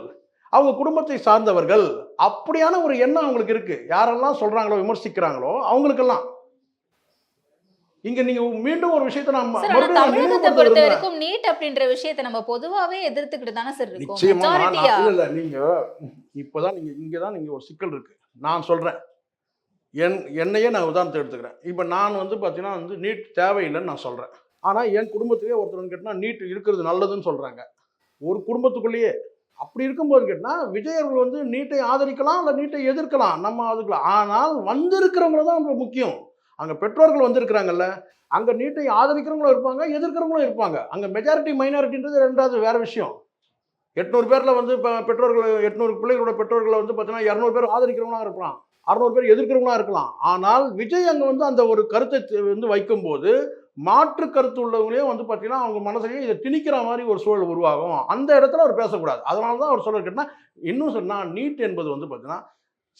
அவங்க குடும்பத்தை சார்ந்தவர்கள் அப்படியான ஒரு எண்ணம் அவங்களுக்கு இருக்குது யாரெல்லாம் சொல்கிறாங்களோ விமர்சிக்கிறாங்களோ அவங்களுக்கெல்லாம். இங்க நீங்க மீண்டும் ஒரு விஷயத்தை நான் தமிழகத்தை பொறுத்த. வரைக்கும் நீட் அப்படின்ற விஷயத்தை நம்ம பொதுவாவே எதிர்த்துக்கிட்டு தானே சார் இருக்கோம். இல்ல. நீங்க இப்போதான் நீங்க இங்க தான் நீங்க ஒரு சிக்கல் இருக்கு. நான் சொல்றேன். என் என்னையே நான் உதாரணத்தை எடுத்துக்கிறேன். இப்போ நான் வந்து பார்த்தீங்கன்னா வந்து நீட் தேவையில்லைன்னு நான் சொல்றேன். ஆனா என் குடும்பத்திலேயே ஒருத்தர் கேட்டால் நீட் இருக்கிறது நல்லதுன்னு சொல்றாங்க. ஒரு குடும்பத்துக்குள்ளேயே அப்படி இருக்கும்போது கேட்டால் விஜய் அவர்கள் வந்து நீட்டை ஆதரிக்கலாம் இல்லை நீட்டை எதிர்க்கலாம். நம்ம அதுக்கலாம் ஆனால் வந்திருக்கிறவங்க தான் ரொம்ப முக்கியம். அங்கே பெற்றோர்கள் வந்திருக்கிறாங்கல்ல அங்கே நீட்டை ஆதரிக்கிறவங்களும் இருப்பாங்க எதிர்க்கிறவங்களும் இருப்பாங்க. அங்கே மெஜாரிட்டி மைனாரிட்டின்றது ரெண்டாவது வேறு விஷயம். எட்நூறு பேரில் வந்து இப்போ பெற்றோர்கள் எட்நூறு பிள்ளைகளோட பெற்றோர்களை வந்து பார்த்தீங்கன்னா இரநூறு பேர் ஆதரிக்கிறவங்களா இருக்கலாம். அறுநூறு பேர் எதிர்க்கிறவங்களா இருக்கலாம். ஆனால் விஜய் அங்கே வந்து அந்த ஒரு கருத்தை வந்து வைக்கும்போது மாற்று கருத்து உள்ளவங்களையும் வந்து பார்த்தீங்கன்னா அவங்க மனசுலையும் இதை திணிக்கிற மாதிரி ஒரு சூழல் உருவாகும். அந்த இடத்துல அவர் பேசக்கூடாது. அதனால தான் அவர் சொல்லிருக்கேன்னா இன்னும் சொன்னால் நீட் என்பது வந்து பார்த்தீங்கன்னா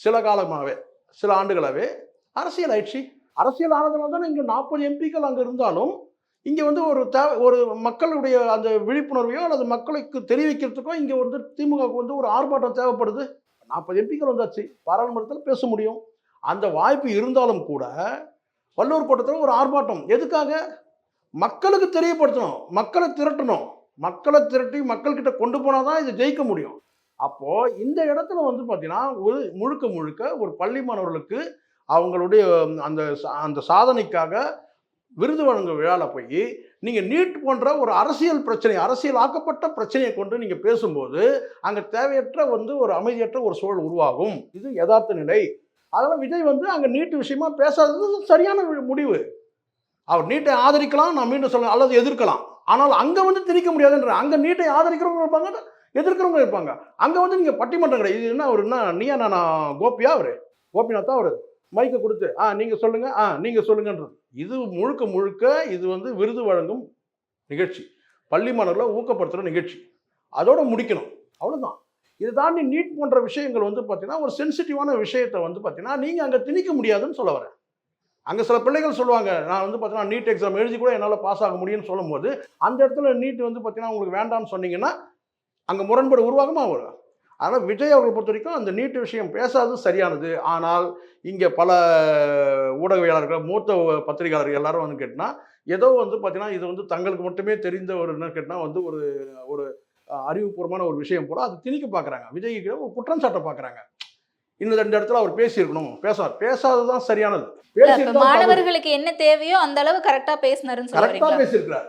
சில காலமாகவே சில ஆண்டுகளாகவே அரசியல் ஆயிடுச்சு. அரசியல் ஆனதுனால தான் இங்கே நாற்பது எம்பிக்கள் அங்கே இருந்தாலும் இங்கே வந்து ஒரு தேவை ஒரு மக்களுடைய அந்த விழிப்புணர்வையோ அல்லது மக்களுக்கு தெரிவிக்கிறதுக்கோ இங்கே வந்து திமுகவுக்கு வந்து ஒரு ஆர்ப்பாட்டம் தேவைப்படுது. நாற்பது எம்பிக்கள் வந்தாச்சு. பாராளுமன்றத்தில் பேச முடியும். அந்த வாய்ப்பு இருந்தாலும் கூட வள்ளுவர் கோட்டத்தில் ஒரு ஆர்ப்பாட்டம். எதுக்காக? மக்களுக்கு தெரியப்படுத்தணும். மக்களை திரட்டணும். மக்களை திரட்டி மக்கள்கிட்ட கொண்டு போனால் தான் இது ஜெயிக்க முடியும். அப்போது இந்த இடத்துல வந்து பார்த்தீங்கன்னா ஒரு முழுக்க முழுக்க ஒரு பள்ளி மாணவர்களுக்கு அவங்களுடைய அந்த சா- அந்த சாதனைக்காக விருது வழங்கும் விழாவில் போய் நீங்கள் நீட் போன்ற ஒரு அரசியல் பிரச்சனை அரசியல் ஆக்கப்பட்ட பிரச்சனையை கொண்டு நீங்கள் பேசும்போது அங்கே தேவையற்ற வந்து ஒரு அமைதியற்ற ஒரு சூழல் உருவாகும். இது யதார்த்த நிலை. அதனால் விஜய் வந்து அங்கே நீட்டு விஷயமா பேசாதது சரியான முடிவு. அவர் நீட்டை ஆதரிக்கலாம் நான் மீண்டும் சொல்ல அல்லது எதிர்க்கலாம். ஆனால் அங்கே வந்து திணிக்க முடியாதுன்ற அங்கே நீட்டை ஆதரிக்கிறவங்க இருப்பாங்க எதிர்க்கிறவங்க இருப்பாங்க. அங்கே வந்து நீங்கள் பட்டிமன்றம் கிடையாது. இது என்ன அவர் என்ன நீயா நான் கோபியா அவர்? கோபிநாத்தா அவர்? மைக்கை கொடுத்து ஆ நீங்கள் சொல்லுங்க ஆ நீங்கள் சொல்லுங்கன்றது. இது முழுக்க முழுக்க இது வந்து விருது வழங்கும் நிகழ்ச்சி. பள்ளி மாணவர்களை ஊக்கப்படுத்துகிற நிகழ்ச்சி. அதோடு முடிக்கணும். அவ்வளோதான் இது தாண்டி நீட் போன்ற விஷயங்கள் வந்து பார்த்தீங்கன்னா ஒரு சென்சிட்டிவான விஷயத்தை வந்து பார்த்தீங்கன்னா நீங்கள் அங்கே திணிக்க முடியாதுன்னு சொல்ல வரேன். அங்கே சில பிள்ளைகள் சொல்லுவாங்க நான் வந்து பார்த்தீங்கன்னா நீட் எக்ஸாம் எழுதி கூட என்னால் பாஸ் ஆக முடியும்னு சொல்லும்போது அந்த இடத்துல நீட் வந்து பார்த்தீங்கன்னா உங்களுக்கு வேண்டாம்னு சொன்னீங்கன்னா அங்கே முரண்பாடு உருவாகமாக வரும் அதனால் விஜய் அவர்களை பொறுத்த வரைக்கும் அந்த நீட் விஷயம் பேசாதது சரியானது. ஆனால் இங்கே பல ஊடகவியலாளர்கள் மூத்த பத்திரிகையாளர்கள் எல்லாரும் வந்து கேட்டினா ஏதோ வந்து பார்த்தீங்கன்னா இது வந்து தங்களுக்கு மட்டுமே தெரிந்த ஒரு என்ன கேட்டால் வந்து ஒரு ஒரு அறிவுபூர்வமான ஒரு விஷயம் போல அது திணிக்க பார்க்குறாங்க விஜய்க்கு ஒரு குற்றம் சாட்ட பார்க்குறாங்க இன்னும் ரெண்டு இடத்துல அவர் பேசியிருக்கணும். பேச பேசாதது தான் சரியானது. மாணவர்களுக்கு என்ன தேவையோ அந்த அளவு கரெக்டா பேசினாருன்னு கரெக்டாக பேசியிருக்கிறார்.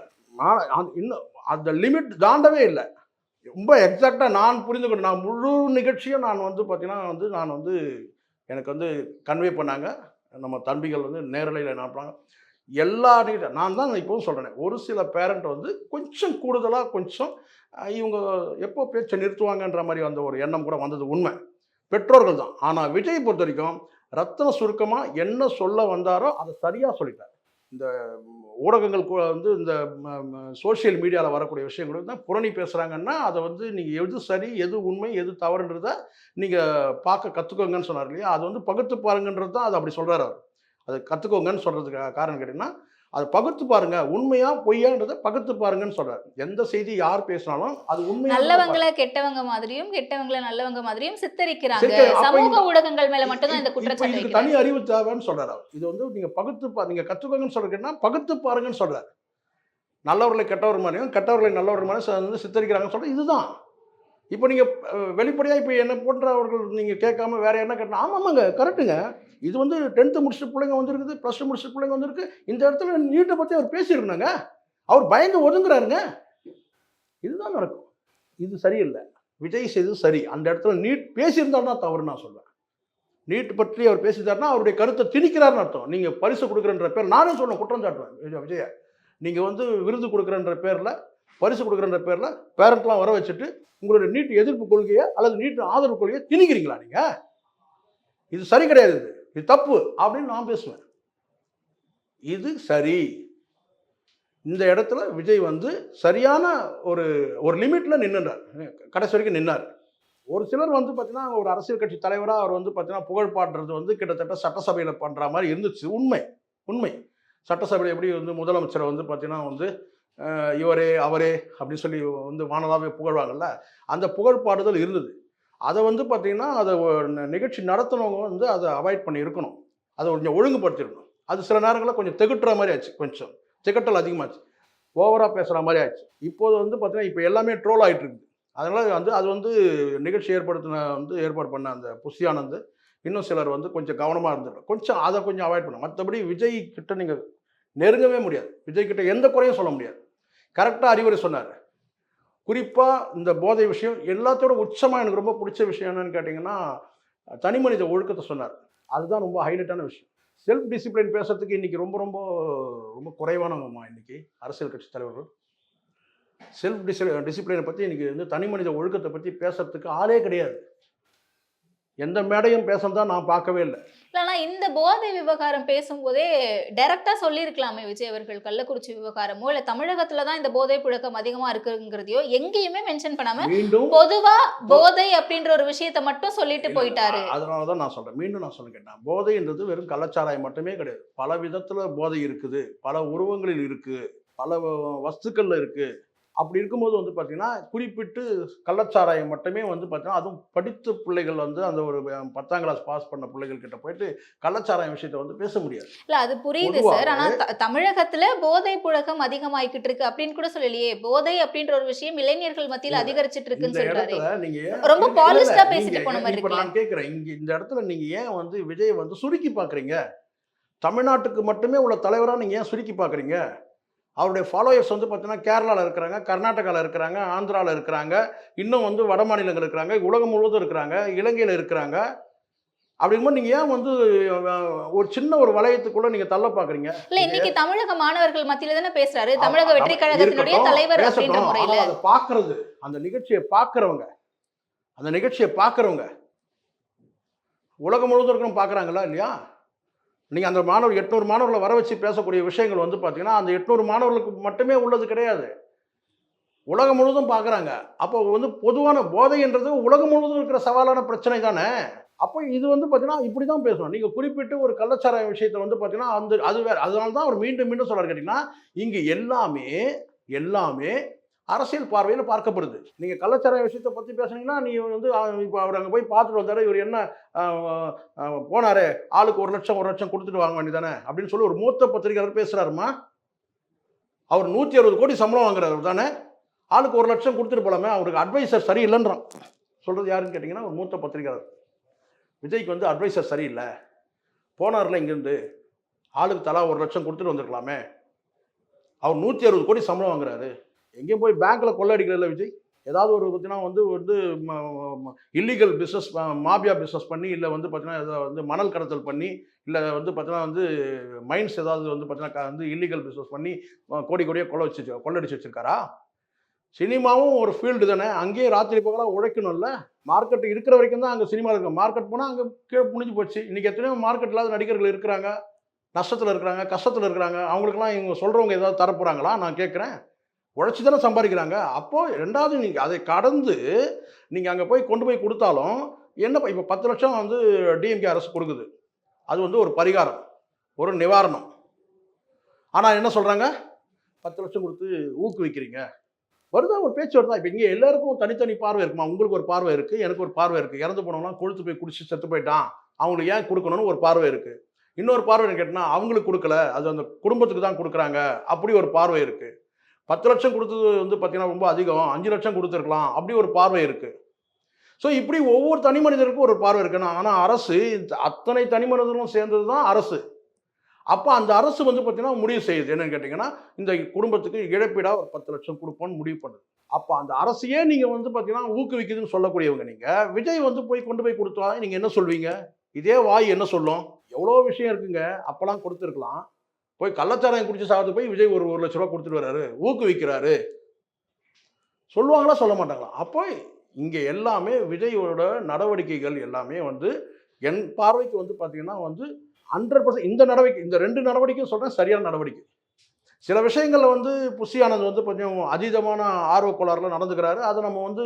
இன்னும் அந்த லிமிட் தாண்டவே இல்லை. ரொம்ப எக்ஸாக்டாக நான் புரிந்து நான் முழு நிகழ்ச்சியும் நான் வந்து பார்த்தீங்கன்னா வந்து நான் வந்து எனக்கு வந்து கன்வே பண்ணாங்க. நம்ம தம்பிகள் வந்து நேரலையில் என்ன பண்ணாங்க? எல்லா நிகழ்ச்சி நான் தான் இப்போவும் சொல்கிறேன் ஒரு சில பேரண்ட் வந்து கொஞ்சம் கூடுதலாக கொஞ்சம் இவங்க எப்போ பேச்சை நிறுத்துவாங்கன்ற மாதிரி அந்த ஒரு எண்ணம் கூட வந்தது உண்மை. பெற்றோர்கள் தான். ஆனால் விஜய் பொறுத்த வரைக்கும் ரத்தன சுருக்கமாக என்ன சொல்ல வந்தாரோ அதை சரியாக சொல்லிட்டார். இந்த ஊடகங்கள் வந்து இந்த சோஷியல் மீடியாவில் வரக்கூடிய விஷயங்கள் தான் புரணி பேசுகிறாங்கன்னா அதை வந்து நீங்கள் எது சரி எது உண்மை எது தவறுன்றத நீங்கள் பார்க்க கற்றுக்கோங்கன்னு சொன்னார் இல்லையா? அது வந்து பகுத்து பாருங்கன்றது தான் அது அப்படி சொல்கிறார் அவர். அது கற்றுக்கோங்கன்னு சொல்கிறதுக்கு காரணம் கேட்டிங்கன்னா அது பகுத்து பாருங்க. உண்மையா பொய்யான்றதை பகுத்து பாருங்கன்னு சொல்றாரு. எந்த செய்தி யார் பேசினாலும் அது உண்மையா நல்லவங்களை கெட்டவங்க மாதிரியும் கெட்டவங்களை நல்லவங்க மாதிரியும் சித்தரிக்கிறாங்க. சமூக ஊடகங்கள் மேல மட்டும்தான் இந்த குற்றச்சாட்டு தனி அறிவு தேவைன்னு சொல்றாரு. இது வந்து நீங்க பகுத்து பா நீங்க கத்துக்கோங்கன்னு சொல்றீங்கன்னா பகுத்து பாருங்கன்னு சொல்றாரு. நல்லவர்களை கெட்டவர் மாதிரியும் கெட்டவர்களை நல்லவர் மாதிரியும் வந்து சித்தரிக்கிறாங்கன்னு சொல்றது இதுதான். இப்போ நீங்கள் வெளிப்படையாக இப்போ என்ன போன்றவர்கள் நீங்கள் கேட்காம வேறு என்ன கேட்டணும் ஆமாம் ஆமாங்க கரெக்டுங்க இது வந்து டென்த்து முடிச்சுட்டு பிள்ளைங்க வந்திருக்குது ப்ளஸ் டூ முடிச்சுட்டு பிள்ளைங்க வந்திருக்கு. இந்த இடத்துல நீட்டை பற்றி அவர் பேசியிருந்தாங்க. அவர் பயந்து ஒதுங்குறாருங்க. இதுதான் நடக்கும். இது சரியில்லை. விஜய் செய்தது சரி. அந்த இடத்துல நீட் பேசியிருந்தாருன்னா தவறு நான் சொல்லுவேன் நீட் பற்றி அவர் பேசிட்டார்னா அவருடைய கருத்தை திணிக்கிறாருன்னு அர்த்தம். நீங்கள் பரிசு கொடுக்குறன்ற பேர் நானே சொல்ல குற்றம் சாட்டுவேன். விஜய் விஜய நீங்கள் வந்து விருது கொடுக்குறன்ற பேரில் பரிசு கொடுக்குறன்ற பேரில் பேரண்ட்லாம் வர வச்சுட்டு உங்களுடைய நீட் எதிர்ப்பு கொள்கையை அல்லது நீட் ஆதரவு கொள்கையை திணிக்கிறீங்களா நீங்கள் இது சரி கிடையாது இது. இது தப்பு அப்படின்னு நான் பேசுவேன். இது சரி. இந்த இடத்துல விஜய் வந்து சரியான ஒரு ஒரு லிமிட்ல நின்றுன்றார் கடைசி வரைக்கும் நின்னார். ஒரு சிலர் வந்து பார்த்தீங்கன்னா ஒரு அரசியல் கட்சி தலைவராக அவர் வந்து பார்த்தீங்கன்னா புகழ் பாடுறது வந்து கிட்டத்தட்ட சட்டசபையில் பண்ணுற மாதிரி இருந்துச்சு. உண்மை. உண்மை. சட்டசபையில் எப்படி வந்து முதலமைச்சரை வந்து பார்த்தீங்கன்னா வந்து இவரே அவரே அப்படின்னு சொல்லி வந்து வானதாவே புகழ்வாங்கல்ல? அந்த புகழ்பாடுதல் இருந்தது. அதை வந்து பார்த்தீங்கன்னா அதை நிகழ்ச்சி நடத்துனவங்க வந்து அதை அவாய்ட் பண்ணி இருக்கணும். அதை கொஞ்சம் ஒழுங்குபடுத்திடணும் அது சில நேரங்களில் கொஞ்சம் திகட்டுற மாதிரி ஆச்சு கொஞ்சம். திகட்டல் அதிகமாச்சு. ஓவராக பேசுகிற மாதிரி ஆச்சு. இப்போது வந்து பார்த்தீங்கன்னா இப்போ எல்லாமே ட்ரோல் ஆகிட்டு இருக்குது அதனால் வந்து அது வந்து நிகழ்ச்சி ஏற்படுத்தின வந்து ஏற்பாடு பண்ண அந்த புஷியானந்து இன்னும் சிலர் வந்து கொஞ்சம் கவனமாக இருந்திருக்கும் கொஞ்சம் அதை கொஞ்சம் அவாய்ட் பண்ணணும். மற்றபடி விஜய் கிட்ட நீங்கள் நெருங்கவே முடியாது. விஜய் கிட்ட எந்த குறையும் சொல்ல முடியாது. கரெக்டாக அறிவுரை சொன்னார். குறிப்பாக இந்த போதை விஷயம் எல்லாத்தோட உச்சமாக எனக்கு ரொம்ப பிடிச்ச விஷயம் என்னன்னு கேட்டிங்கன்னா தனி மனித ஒழுக்கத்தை சொன்னார். அதுதான் ரொம்ப ஹைலைட்டான விஷயம். செல்ஃப் டிசிப்ளின் பேசுறதுக்கு இன்னைக்கு ரொம்ப ரொம்ப ரொம்ப குறைவானவங்கம்மா இன்னைக்கு அரசியல் கட்சி தலைவர்கள். செல்ஃப் டிசி டிசிப்ளினை பற்றி இன்னைக்கு வந்து தனி மனித ஒழுக்கத்தை பற்றி பேசுறதுக்கு ஆளே கிடையாது. எந்த மேடையும் பேசுறதா நான் பார்க்கவே இல்லை. இல்லைனா இந்த போதை விவகாரம் பேசும்போதே டைரக்டா சொல்லியிருக்கலாமே விஜய் அவர்கள் கள்ளக்குறிச்சி விவகாரமோ இல்ல தமிழகத்துல தான் இந்த போதை புழக்கம் அதிகமா இருக்குங்கிறதையோ எங்கேயுமே மென்ஷன் பண்ணாம மீண்டும் பொதுவா போதை அப்படின்ற ஒரு விஷயத்த மட்டும் சொல்லிட்டு போயிட்டாரு. அதனால தான் நான் சொல்கிறேன் மீண்டும் நான் சொல்ல கேட்டேன். போதைன்றது வெறும் கள்ளச்சாராயம் மட்டுமே கிடையாது. பல விதத்தில் போதை இருக்குது. பல உருவங்களில் இருக்குது பல வஸ்துக்கள்ல இருக்குது அப்படி இருக்கும்போது வந்து பார்த்தீங்கன்னா குறிப்பிட்டு கள்ளச்சாராயம் மட்டுமே வந்து பார்த்தீங்கன்னா அதுவும் படித்த பிள்ளைகள் வந்து அந்த ஒரு பத்தாம் கிளாஸ் பாஸ் பண்ண பிள்ளைகள் கிட்ட போயிட்டு கள்ளச்சாராயம் விஷயத்தை வந்து பேச முடியாது. இல்ல அது புரியுது சார் ஆனா த- தமிழகத்துல போதை புழக்கம் அதிகமாயிக்கிட்டு இருக்கு அப்படின்னு கூட சொல்லலையே. போதை அப்படின்ற ஒரு விஷயம் இளைஞர்கள் மத்தியில. அதிகரிச்சிட்டு இருக்குன்னு சொல்றாரு. நீங்க ரொம்ப பாலிஷ்டா பேசிட்டு போன மாதிரி நான் கேட்கிறேன் இங்க இந்த இடத்துல நீங்க ஏன் வந்து விஜய் வந்து சுருக்கி பாக்குறீங்க? தமிழ்நாட்டுக்கு மட்டுமே உள்ள தலைவரா நீங்க ஏன் சுருக்கி பாக்குறீங்க? அவருடைய ஃபாலோயர்ஸ் வந்து பார்த்தீங்கன்னா கேரளாவில் இருக்கிறாங்க கர்நாடகாவில் இருக்கிறாங்க ஆந்திராவில் இருக்கிறாங்க இன்னும் வந்து வட மாநிலங்கள் இருக்கிறாங்க உலகம் முழுவதும் இருக்கிறாங்க இலங்கையில் இருக்கிறாங்க. அப்படிங்கும்போது நீங்கள் ஏன் வந்து ஒரு சின்ன ஒரு வளையத்துக்குள்ள நீங்கள் தள்ள பார்க்குறீங்க இல்ல இன்னைக்கு தமிழக மாணவர்கள் மத்தியில தானே பேசுறாரு? தமிழக வெற்றி கழகத்தினுடைய தலைவர் அப்படின்ற. முறையில. அதை பார்க்கறது அந்த நிகழ்ச்சியை பார்க்கறவங்க அந்த நிகழ்ச்சியை பார்க்கறவங்க உலகம் முழுவதும் இருக்கணும் பார்க்குறாங்களா இல்லையா? நீங்கள் அந்த மாணவர் எட்நூறு மாணவர்களை வர வச்சு பேசக்கூடிய விஷயங்கள் வந்து பார்த்தீங்கன்னா அந்த எட்நூறு மாணவர்களுக்கு மட்டுமே உள்ளது கிடையாது. உலகம் முழுவதும் பார்க்குறாங்க அப்போ வந்து பொதுவான போதைன்றது உலகம் முழுவதும் இருக்கிற சவாலான பிரச்சனை தானே? அப்போ இது வந்து பார்த்தீங்கன்னா இப்படி தான் பேசணும். நீங்கள் குறிப்பிட்டு ஒரு கள்ளச்சாராய விஷயத்தில் வந்து பார்த்தீங்கன்னா அந்த அது வேறு அதனால தான் அவர் மீண்டும் மீண்டும் சொல்கிறார் கேட்டிங்கன்னா இங்கே எல்லாமே எல்லாமே அரசியல் பார்வையில் பார்க்கப்படுது. நீங்கள் கள்ளச்சாராய விஷயத்தை பற்றி பேசுனீங்கன்னா நீ வந்து இப்போ அவர் அங்கே போய் பார்த்துட்டு வந்தார் இவர் என்ன போனார் ஆளுக்கு ஒரு லட்சம் ஒரு லட்சம் கொடுத்துட்டு வாங்க வேண்டியதானே அப்படின்னு சொல்லி ஒரு மூத்த பத்திரிகையாளர் பேசுகிறாருமா அவர் நூற்றி அறுபது கோடி சம்பளம் வாங்குறாரு தானே? ஆளுக்கு ஒரு லட்சம் கொடுத்துட்டு போலாமே அவருக்கு அட்வைசர் சரியில்லைன்றான். சொல்கிறது யாருன்னு கேட்டிங்கன்னா ஒரு மூத்த பத்திரிகையாளர். விஜய்க்கு வந்து அட்வைசர் சரியில்லை. போனார்ல இங்கேருந்து ஆளுக்கு தலா ஒரு லட்சம் கொடுத்துட்டு வந்திருக்கலாமே. அவர் நூற்றி அறுபது கோடி சம்பளம் வாங்குறாரு. எங்கேயும் போய் பேங்க்கில் கொள்ளடிக்கிறதில்ல விஜய். ஏதாவது ஒரு பார்த்தீங்கன்னா வந்து வந்து இல்லீகல் பிஸ்னஸ் மாபியா பிஸ்னஸ் பண்ணி இல்லை வந்து பார்த்தீங்கன்னா ஏதாவது வந்து மணல் கடத்தல் பண்ணி இல்லை வந்து பார்த்தீங்கன்னா வந்து மைன்ஸ் ஏதாவது வந்து பார்த்தீங்கன்னா வந்து இல்லீகல் பிஸ்னஸ் பண்ணி கோடி கோடியாக கொள்ள வச்சு கொள்ளடிச்சு வச்சிருக்காரா? சினிமாவும் ஒரு ஃபீல்டு தானே. அங்கேயே ராத்திரி பகலாக உழைக்கணும்ல. மார்க்கெட் இருக்கிற வரைக்கும் தான் அங்கே சினிமா இருக்கும். மார்க்கெட் போனால் அங்கே கீழே முடிஞ்சு போச்சு. இன்றைக்கி எத்தனையோ மார்க்கெட் இல்லாத நடிகர்கள் இருக்கிறாங்க. நஷ்டத்தில் இருக்கிறாங்க கஷ்டத்தில் இருக்கிறாங்க. அவங்களுக்கெல்லாம் இவங்க சொல்கிறவங்க ஏதாவது தரப்போகிறாங்களா நான் கேட்குறேன். உழைச்சி தானே சம்பாதிக்கிறாங்க. அப்போது ரெண்டாவது நீங்கள் அதை கடந்து நீங்கள் அங்கே போய் கொண்டு போய் கொடுத்தாலும் என்ன இப்போ பத்து லட்சம் வந்து டிஎம்கே அரசு கொடுக்குது. அது வந்து ஒரு பரிகாரம் ஒரு நிவாரணம். ஆனால் என்ன சொல்கிறாங்க பத்து லட்சம் கொடுத்து ஊக்குவிக்கிறீங்க. வருதா? ஒரு பேச்சு வருதா? இப்போ இங்கே எல்லாருக்கும் தனித்தனி பார்வை இருக்குமா? உங்களுக்கு ஒரு பார்வை இருக்குது எனக்கு ஒரு பார்வை இருக்குது இறந்து போனவங்களாம் கொழுத்து போய் குடிச்சு செத்து போயிட்டான். அவங்களுக்கு ஏன் கொடுக்கணும்னு ஒரு பார்வை இருக்குது இன்னொரு பார்வை கேட்டால் அவங்களுக்கு கொடுக்கல. அது அந்த குடும்பத்துக்கு தான் கொடுக்குறாங்க. அப்படி ஒரு பார்வை இருக்குது பத்து லட்சம் கொடுத்தது வந்து பார்த்தீங்கன்னா ரொம்ப அதிகம் அஞ்சு லட்சம் கொடுத்துருக்கலாம் அப்படி ஒரு பார்வை இருக்குது ஸோ இப்படி ஒவ்வொரு தனி மனிதருக்கும் ஒரு பார்வை இருக்குன்னா ஆனால் அரசு இந்த அத்தனை தனி மனிதர்களும் சேர்ந்தது தான் அரசு. அப்போ அந்த அரசு வந்து பார்த்தீங்கன்னா முடிவு செய்யுது. என்னன்னு கேட்டிங்கன்னா இந்த குடும்பத்துக்கு இழப்பீடாக ஒரு பத்து லட்சம் கொடுப்போம்னு முடிவு பண்ணுது. அப்போ அந்த அரசையே நீங்கள் வந்து பார்த்தீங்கன்னா ஊக்குவிக்குதுன்னு சொல்லக்கூடியவங்க நீங்கள் விஜய் வந்து போய் கொண்டு போய் கொடுத்தா நீங்கள் என்ன சொல்வீங்க? இதே வாய் என்ன சொல்லும்? எவ்வளோ விஷயம் இருக்குங்க. அப்போலாம் கொடுத்துருக்கலாம். போய் கள்ளச்சாராயம் குடிச்சு சாப்பிட்டு போய் விஜய் ஒரு ஒரு லட்ச ரூபா கொடுத்துட்டு வர்றாரு ஊக்குவிக்கிறாரு. சொல்லுவாங்களா சொல்ல மாட்டாங்களா? அப்போ இங்கே எல்லாமே விஜயோட நடவடிக்கைகள் எல்லாமே வந்து என் பார்வைக்கு வந்து பார்த்தீங்கன்னா வந்து ஹண்ட்ரட் பர்சன்ட் இந்த நடவடிக்கை இந்த ரெண்டு நடவடிக்கையும் சொல்கிறேன் சரியான நடவடிக்கை. சில விஷயங்களில் வந்து புஷி ஆனந்த் வந்து கொஞ்சம் அதீதமான ஆர்வக்கோளாறுல நடந்துக்கிறாரு. அதை நம்ம வந்து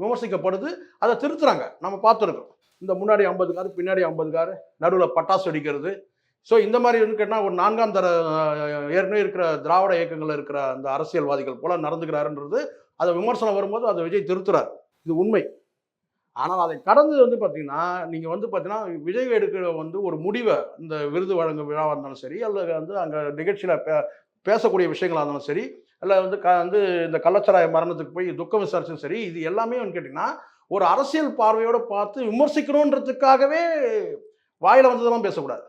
விமர்சிக்கப்படுது. அதை திருத்துறாங்க. நம்ம பார்த்துருக்கோம். இந்த முன்னாடி ஐம்பது காரு பின்னாடி ஐம்பது காரு நடுவில் பட்டாசு வெடிக்கிறது. ஸோ இந்த மாதிரி வந்து கேட்டால் ஒரு நான்காம் தர ஏற்கனவே இருக்கிற திராவிட இயக்கங்களில் இருக்கிற அந்த அரசியல்வாதிகள் போல நடந்துக்கிறாருன்றது அதை விமர்சனம் வரும்போது அதை விஜய் திருத்துறார். இது உண்மை. ஆனால் அதை கடந்து வந்து பார்த்தீங்கன்னா நீங்கள் வந்து பார்த்தீங்கன்னா விஜய் எடுக்கிற வந்து ஒரு முடிவை இந்த விருது வழங்கும் விழாவாக இருந்தாலும் சரி அல்லது வந்து அங்கே நிகழ்ச்சியில் பே பேசக்கூடிய விஷயங்களாக இருந்தாலும் சரி இல்லை வந்து க வந்து இந்த கள்ளச்சாராய மரணத்துக்கு போய் துக்கம் விசாரிச்சும் சரி இது எல்லாமே வந்து கேட்டிங்கன்னா ஒரு அரசியல் பார்வையோடு பார்த்து விமர்சிக்கணுன்றதுக்காகவே வாயில் வந்ததெல்லாம் பேசக்கூடாது.